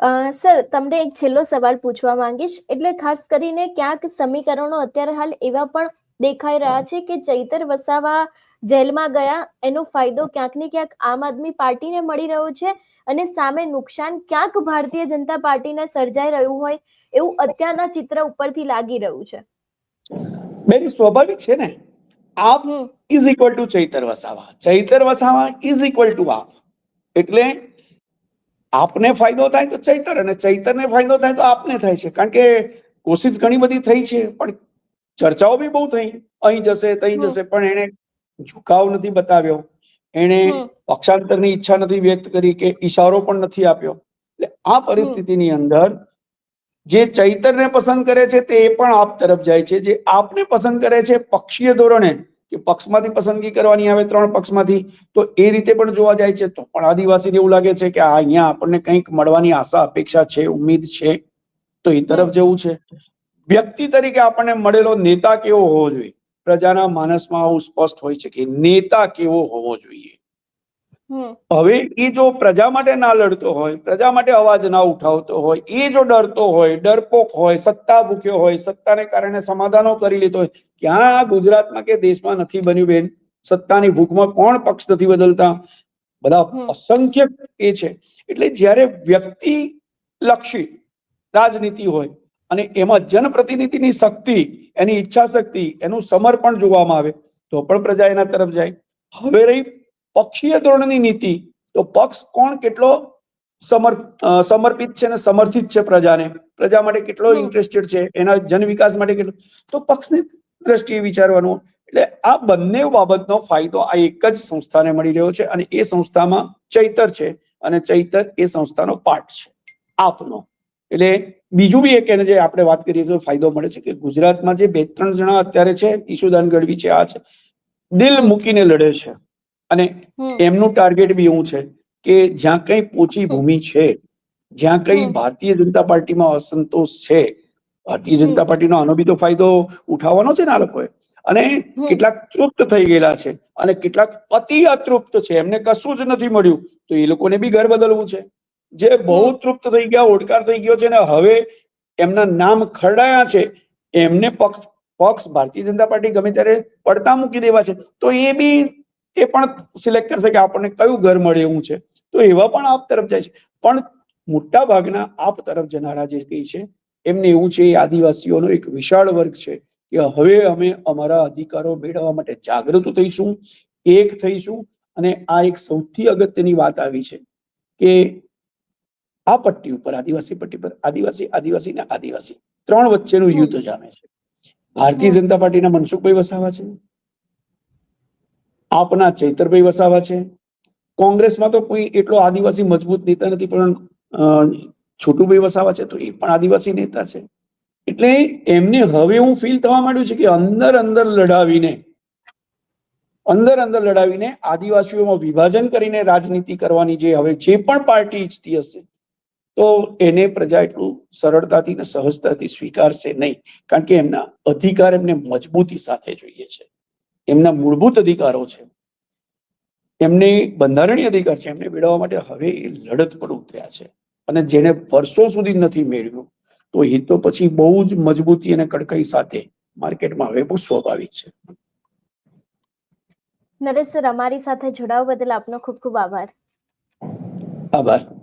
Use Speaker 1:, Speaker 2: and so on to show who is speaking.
Speaker 1: Sir તમને એક છેલ્લો સવાલ પૂછવા માંગીશ. એટલે ખાસ કરીને ક્યાંક સમીકરણો અત્યારે હાલ એવા પણ દેખાઈ રહ્યા છે કે ચૈતર વસાવા જેલમાં ગયા એનો ફાયદો ક્યાંક ને ક્યાંક આમ આદમી પાર્ટીને મળી રહ્યો છે અને સામે નુકસાન ક્યાંક ભારતીય જનતા પાર્ટીને સર્જાઈ રહ્યું હોય એવું અત્યારના ચિત્ર ઉપરથી લાગી રહ્યું છે.
Speaker 2: બેન સ્વાભાવિક છે ને? AAP is equal to Chaitar Vasava. Chaitar Vasava is equal to AAP. એટલે આપને ફાયદો થાય તો ચૈતર અને ચૈતરને ફાયદો થાય તો આપને થાય છે. કારણ કે કોશિશ ઘણી બધી થઈ છે પણ ચર્ચાઓ બી બહુ થઈ. અહીં જશે તહીં જશે પણ એને ઝુકાવ નથી બતાવ્યો. એને. પક્ષાંતરની ઈચ્છા નથી વ્યક્ત કરી કે ઈશારો પણ નથી આપ્યો. એટલે આ પરિસ્થિતિની અંદર જે ચૈતરને પસંદ કરે છે તે પણ આપ તરફ જાય છે. જે આપને પસંદ કરે છે પક્ષીય ધોરણે કે પક્ષમાંથી પસંદગી કરવાની આવે ત્રણ પક્ષમાંથી, તો એ રીતે પણ જોવા જાય છે. તો પણ આદિવાસીને એવું લાગે છે કે આ અહીંયા આપણને કંઈક મળવાની આશા, અપેક્ષા છે, ઉમ્મીદ છે. તો એ તરફ જવું છે. વ્યક્તિ તરીકે આપણને મળેલો નેતા કેવો હોવો જોઈએ? પ્રજાના માનસમાં આવું સ્પષ્ટ હોય છે કે નેતા કેવો હોવો જોઈએ? હવે એ જો પ્રજા માટે ના લડતો હોય પ્રજા માટે અવાજ ના ઉઠાવતો હોય એ જો ડરતો હોય ડરપોક હોય સત્તા ભૂખ્યો હોય સત્તાને કારણે સમાધાનો કરી લેતો હોય ક્યાં ગુજરાતમાં કે દેશમાં નથી બન્યું બેન? સત્તાની ભૂખમાં કોણ પક્ષ નથી બદલતા? બધા અસંખ્ય એ છે. એટલે જ્યારે વ્યક્તિ લક્ષી રાજનીતિ હોય અને એમાં જનપ્રતિનિધિની શક્તિ એની ઈચ્છા શક્તિ એનું સમર્પણ જોવામાં આવે તો પણ પ્રજા એના તરફ જાય. હવે રહી પક્ષીય ધોરણની નીતિ. તો પક્ષ કોણ કેટલો સમર સમર્પિત છે અને સમર્થિત છે પ્રજાને? પ્રજા માટે કેટલો ઇન્ટરેસ્ટેડ છે? એના જન વિકાસ માટે કેટલો? તો પક્ષની દ્રષ્ટિએ વિચારવાનું. એટલે આ બંને બાબતનો ફાયદો આ એક જ સંસ્થાને મળી રહ્યો છે અને એ સંસ્થામાં ચૈતર છે અને ચૈતર એ સંસ્થાનો પાર્ટ છે. આપનો એટલે બીજું બી એક એને જે આપણે વાત કરીએ તો ફાયદો મળે છે કે ગુજરાતમાં જે બે ત્રણ જણા અત્યારે છે ઈશુદાન ગઢવી છે આ છે દિલ. મૂકીને લડે છે. અને એમનું ટાર્ગેટ બી એવું છે કે જ્યાં કઈ પોચી ભૂમિ છે જ્યાં કઈ ભારતીય જનતા પાર્ટીમાં અસંતોષ છે ભારતીય. જનતા પાર્ટીનો આનો બી તો ફાયદો ઉઠાવવાનો છે ને આ લોકોએ. અને કેટલાક તૃપ્ત થઈ ગયેલા છે અને કેટલાક અતિ અતૃપ્ત છે. એમને કશું જ નથી મળ્યું. તો એ લોકોને બી ઘર બદલવું છે. જે બહુ તૃપ્ત થઈ ગયા ઓડકાર થઈ ગયો છે ને હવે એમના નામ ખરડાયા છે એમને પક્ષ પક્ષ ભારતીય જનતા પાર્ટી ગમે ત્યારે પડતા મૂકી દેવા છે. તો એ બી એ પણ સિલેક્ટ કરશે કે આપણને કયું ઘર મળે એવું છે. તો એવા પણ આપ તરફ જાય છે. પણ મોટા ભાગના આપ તરફ જનારા જે કઈ છે, એમને એવું છે, એ આદિવાસીઓનો એક વિશાળ વર્ગ છે કે હવે અમે અમારા અધિકારો મેળવવા માટે જાગૃત થઈશું, એક થઈશું અને આ એક સૌથી અગત્યની વાત આવી છે કે આ પટ્ટી ઉપર, આદિવાસી પટ્ટી પર આદિવાસી આદિવાસી ને આદિવાસી, ત્રણ વચ્ચેનું યુદ્ધ જામે છે. ભારતીય જનતા પાર્ટીના મનસુખભાઈ વસાવા છે આપના ચૈતરભાઈ વસાવા છે. કોંગ્રેસમાં તો કોઈ એટલો આદિવાસી મજબૂત નેતા નથી, પણ છોટુભાઈ વસાવા છે તો એ પણ આદિવાસી નેતા છે. એટલે એમને હવે હું ફીલ થવા માંડ્યું છે કે અંદર અંદર લડાવીને, અંદર અંદર લડાવીને આદિવાસીઓમાં વિભાજન કરીને રાજનીતિ કરવાની જે હવે જે પણ પાર્ટી ઈચ્છતી હશે, તો એને પ્રજા એટલું સરળતાથી ને સહજતાથી સ્વીકારશે નહીં. કારણ કે એમના અધિકાર એમને મજબૂતી સાથે જોઈએ છે. એમના મૂળભૂત અધિકારો છે. એમને બંધારણીય અધિકાર છે એમને મેળવવા માટે હવે એ લડત પર ઉતર્યા છે. અને જેને વર્ષો સુધી નથી મેળવ્યું તો એ તો પછી બહુ જ મજબૂતી અને કડકાઈ સાથે માર્કેટમાં હવે બહુ સ્વાભાવિક છે.
Speaker 1: નરેશ સર અમારી સાથે જોડાવા બદલ આપનો ખૂબ ખૂબ આભાર.
Speaker 2: આભાર.